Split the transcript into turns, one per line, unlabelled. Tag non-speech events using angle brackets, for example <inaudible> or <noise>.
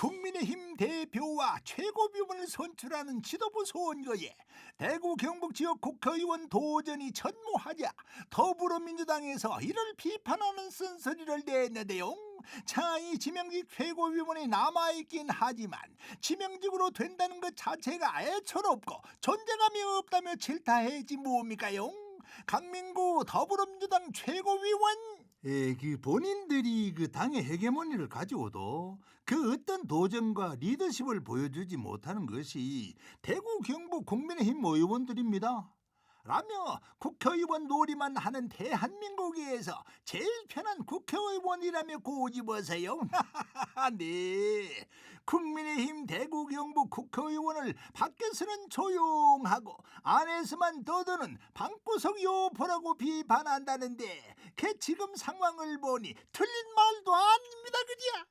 국민의힘 대표와 최고위원을 선출하는 지도부 선거에 대구 경북 지역 국회의원 도전이 전무하자 더불어민주당에서 이를 비판하는 쓴소리를 냈는데요. 자, 이 지명직 최고위원이 남아있긴 하지만 지명직으로 된다는 것 자체가 애처롭고 존재감이 없다며 질타해지 뭡니까요? 강민구 더불어민주당 최고위원 예, 그 본인들이 그 당의 헤게모니를 가지고도 그 어떤 도전과 리더십을 보여주지 못하는 것이 대구 경북 국민의힘 의원들입니다. 라며 국회의원 놀이만 하는 대한민국에서 제일 편한 국회의원이라며 꼬집어서요. <laughs> 네. 국민의힘 대구 경북 국회의원을 밖에서는 조용하고 안에서만 떠드는 방구석 요포라고 비판한다는데 걔 지금 상황을 보니 틀린 말도.